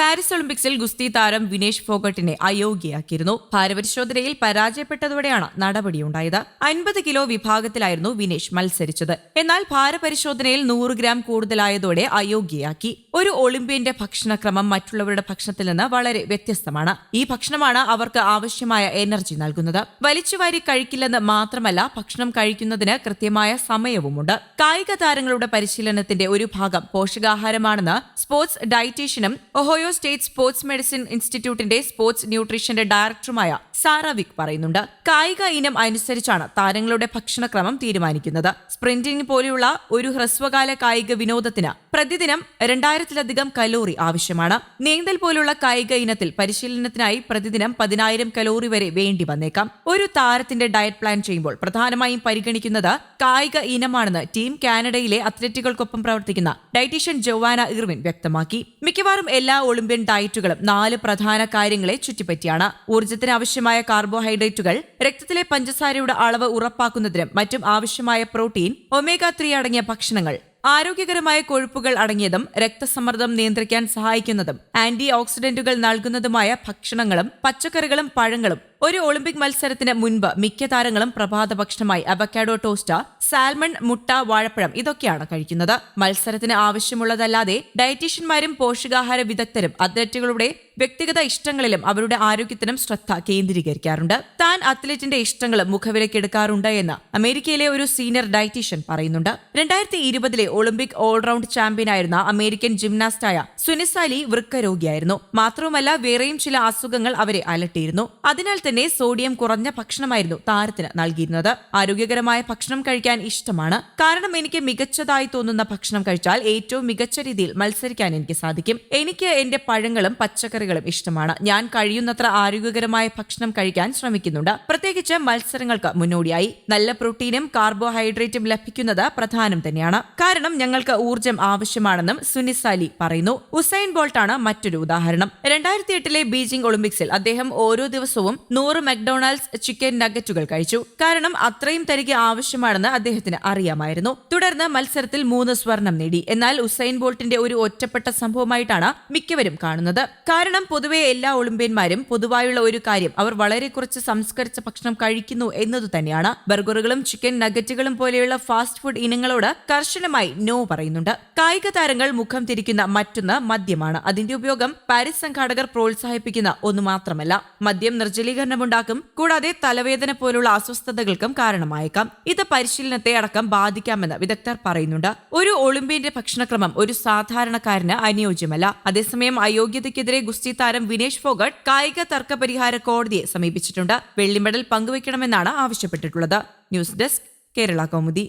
Paris ഒളിമ്പിക്സിൽ ഗുസ്തി താരം വിനേഷ് ഫോഗട്ടിനെ അയോഗ്യയാക്കിയിരുന്നു. ഭാരപരിശോധനയിൽ പരാജയപ്പെട്ടതോടെയാണ് നടപടിയുണ്ടായത്. അൻപത് കിലോ വിഭാഗത്തിലായിരുന്നു വിനേഷ് മത്സരിച്ചത്. എന്നാൽ ഭാരപരിശോധനയിൽ നൂറ് ഗ്രാം കൂടുതലായതോടെ അയോഗ്യയാക്കി. ഒരു ഒളിമ്പ്യന്റെ ഭക്ഷണക്രമം മറ്റുള്ളവരുടെ ഭക്ഷണത്തിൽ നിന്ന് വളരെ വ്യത്യസ്തമാണ്. ഈ ഭക്ഷണമാണ് അവർക്ക് ആവശ്യമായ എനർജി നൽകുന്നത്. വലിച്ചുവാരി കഴിക്കില്ലെന്ന് മാത്രമല്ല ഭക്ഷണം കഴിക്കുന്നതിന് കൃത്യമായ സമയവുമുണ്ട്. കായിക താരങ്ങളുടെ പരിശീലനത്തിന്റെ ഒരു ഭാഗം പോഷകാഹാരമാണെന്ന് സ്പോർട്സ് ഡയറ്റീഷ്യനും ഒഹോയോ സ്റ്റേറ്റ് സ്പോർട്സ് മെഡിസിൻ ഇൻസ്റ്റിറ്റ്യൂട്ടിന്റെ സ്പോർട്സ് ന്യൂട്രീഷന്റെ ഡയറക്ടറുമായ സാറ വിക് പറയുന്നുണ്ട്. കായിക ഇനം അനുസരിച്ചാണ് താരങ്ങളുടെ ഭക്ഷണക്രമം തീരുമാനിക്കുന്നത്. സ്പ്രിന്റിംഗ് പോലെയുള്ള ഒരു ഹ്രസ്വകാല കായിക വിനോദത്തിന് പ്രതിദിനം രണ്ടായിരത്തിലധികം കലോറി ആവശ്യമാണ്. നീന്തൽ പോലുള്ള കായിക ഇനത്തിൽ പരിശീലനത്തിനായി പ്രതിദിനം പതിനായിരം കലോറി വരെ വേണ്ടി വന്നേക്കാം. ഒരു താരത്തിന്റെ ഡയറ്റ് പ്ലാൻ ചെയ്യുമ്പോൾ പ്രധാനമായും പരിഗണിക്കുന്നത് കായിക ഇനമാണെന്ന് ടീം കാനഡയിലെ അത്ലറ്റുകൾക്കൊപ്പം പ്രവർത്തിക്കുന്ന ഡയറ്റീഷ്യൻ ജോവാന ഇർവിൻ വ്യക്തമാക്കി. മിക്കവാറും എല്ലാ ഒളിമ്പ്യൻ ഡയറ്റുകളും നാല് പ്രധാന കാര്യങ്ങളെ ചുറ്റിപ്പറ്റിയാണ്. ഊർജത്തിന് ആവശ്യമായ കാർബോഹൈഡ്രേറ്റുകൾ രക്തത്തിലെ പഞ്ചസാരയുടെ അളവ് ഉറപ്പാക്കുന്നതിനും മറ്റും ആവശ്യമായ പ്രോട്ടീൻ ഒമേഗ ത്രീ അടങ്ങിയ ഭക്ഷണങ്ങൾ ആരോഗ്യകരമായ കൊഴുപ്പുകൾ അടങ്ങിയതും രക്തസമ്മർദ്ദം നിയന്ത്രിക്കാൻ സഹായിക്കുന്നതും ആന്റി ഓക്സിഡന്റുകൾ നൽകുന്നതുമായ ഭക്ഷണങ്ങളും പച്ചക്കറികളും പഴങ്ങളും ഒരു ഒളിമ്പിക് മത്സരത്തിന് മുൻപ് മിക്ക താരങ്ങളും പ്രഭാത ഭക്ഷണമായി അവക്കാഡോ ടോസ്റ്റ സാൽമൺ മുട്ട വാഴപ്പഴം ഇതൊക്കെയാണ് കഴിക്കുന്നത്. മത്സരത്തിന് ആവശ്യമുള്ളതല്ലാതെ ഡയറ്റീഷ്യന്മാരും പോഷകാഹാര വിദഗ്ധരും അത്ലറ്റുകളുടെ വ്യക്തിഗത ഇഷ്ടങ്ങളിലും അവരുടെ ആരോഗ്യത്തിനും ശ്രദ്ധ കേന്ദ്രീകരിക്കാറുണ്ട്. താൻ അത്ലറ്റിന്റെ ഇഷ്ടങ്ങളും മുഖവിലക്കെടുക്കാറുണ്ട് എന്ന് അമേരിക്കയിലെ ഒരു സീനിയർ ഡയറ്റീഷ്യൻ പറയുന്നുണ്ട്. രണ്ടായിരത്തി ഇരുപതിലെ ഒളിമ്പിക് ഓൾറൗണ്ട് ചാമ്പ്യനായിരുന്ന അമേരിക്കൻ ജിംനാസ്റ്റായ സുനിസാലി വൃക്കരോഗിയായിരുന്നു. മാത്രവുമല്ല വേറെയും ചില അസുഖങ്ങൾ അവരെ അലട്ടിയിരുന്നു. അതിനാൽ തന്നെ സോഡിയം കുറഞ്ഞ ഭക്ഷണമായിരുന്നു താരത്തിന് നൽകിയിരുന്നത്. ആരോഗ്യകരമായ ഭക്ഷണം കഴിക്കാൻ ഇഷ്ടമാണ്. കാരണം എനിക്ക് മികച്ചതായി തോന്നുന്ന ഭക്ഷണം കഴിച്ചാൽ ഏറ്റവും മികച്ച രീതിയിൽ മത്സരിക്കാൻ എനിക്ക് സാധിക്കും. എനിക്ക് എന്റെ പഴങ്ങളും പച്ചക്കറികളും ഇഷ്ടമാണ്. ഞാൻ കഴിയുന്നത്ര ആരോഗ്യകരമായ ഭക്ഷണം കഴിക്കാൻ ശ്രമിക്കുന്നുണ്ട്. പ്രത്യേകിച്ച് മത്സരങ്ങൾക്ക് മുന്നോടിയായി. നല്ല പ്രോട്ടീനും കാർബോഹൈഡ്രേറ്റും ലഭിക്കുന്നത് പ്രധാനം തന്നെയാണ്. കാരണം ഞങ്ങൾക്ക് ഊർജം ആവശ്യമാണെന്നും സുനിസാലി പറയുന്നു. ഉസൈൻ ബോൾട്ടാണ് മറ്റൊരു ഉദാഹരണം. രണ്ടായിരത്തി എട്ടിലെ ബീജിംഗ് ഒളിമ്പിക്സിൽ അദ്ദേഹം ഓരോ ദിവസവും നൂറ് മക്ഡൊണാൾഡ്സ് ചിക്കൻ നഗറ്റുകൾ കഴിച്ചു. കാരണം അത്രയും തനിക്ക് ആവശ്യമാണെന്ന് അദ്ദേഹത്തിന് അറിയാമായിരുന്നു. തുടർന്ന് മത്സരത്തിൽ മൂന്ന് സ്വർണം നേടി. എന്നാൽ ഉസൈൻ ബോൾട്ടിന്റെ ഒരു ഒറ്റപ്പെട്ട സംഭവമായിട്ടാണ് മിക്കവരും കാണുന്നത്. കാരണം പൊതുവെ എല്ലാ ഒളിമ്പ്യന്മാരും പൊതുവായുള്ള ഒരു കാര്യം അവർ വളരെ കുറച്ച് സംസ്കരിച്ച ഭക്ഷണം കഴിക്കുന്നു എന്നതു തന്നെയാണ്. ബർഗറുകളും ചിക്കൻ നഗറ്റുകളും പോലെയുള്ള ഫാസ്റ്റ് ഫുഡ് ഇനങ്ങളോട് കർശനമായി നോ പറയുന്നുണ്ട്. കായിക താരങ്ങൾ മുഖം തിരിക്കുന്ന മറ്റൊന്ന് മദ്യമാണ്. അതിന്റെ ഉപയോഗം പാരീസ് സംഘാടകർ പ്രോത്സാഹിപ്പിക്കുന്ന ഒന്നു മാത്രമല്ല. മദ്യം നിർജലീകരണമുണ്ടാക്കും കൂടാതെ തലവേദന പോലുള്ള അസ്വസ്ഥതകൾക്കും കാരണമായേക്കാം. ഇത് പരിശീലനത്തെ അടക്കം ബാധിക്കാമെന്ന് വിദഗ്ധർ പറയുന്നുണ്ട്. ഒരു ഒളിമ്പ്യന്റെ ഭക്ഷണക്രമം ഒരു സാധാരണക്കാരന് അനുയോജ്യമല്ല. അതേസമയം അയോഗ്യതയ്ക്കെതിരെ ഗുസ്തി താരം വിനേഷ് ഫോഗട്ട് കായിക തർക്ക പരിഹാര കോടതിയെ സമീപിച്ചിട്ടുണ്ട്. വെള്ളി മെഡൽ പങ്കുവയ്ക്കണമെന്നാണ് ആവശ്യപ്പെട്ടിട്ടുള്ളത്. News desk Kerala Kaumudi.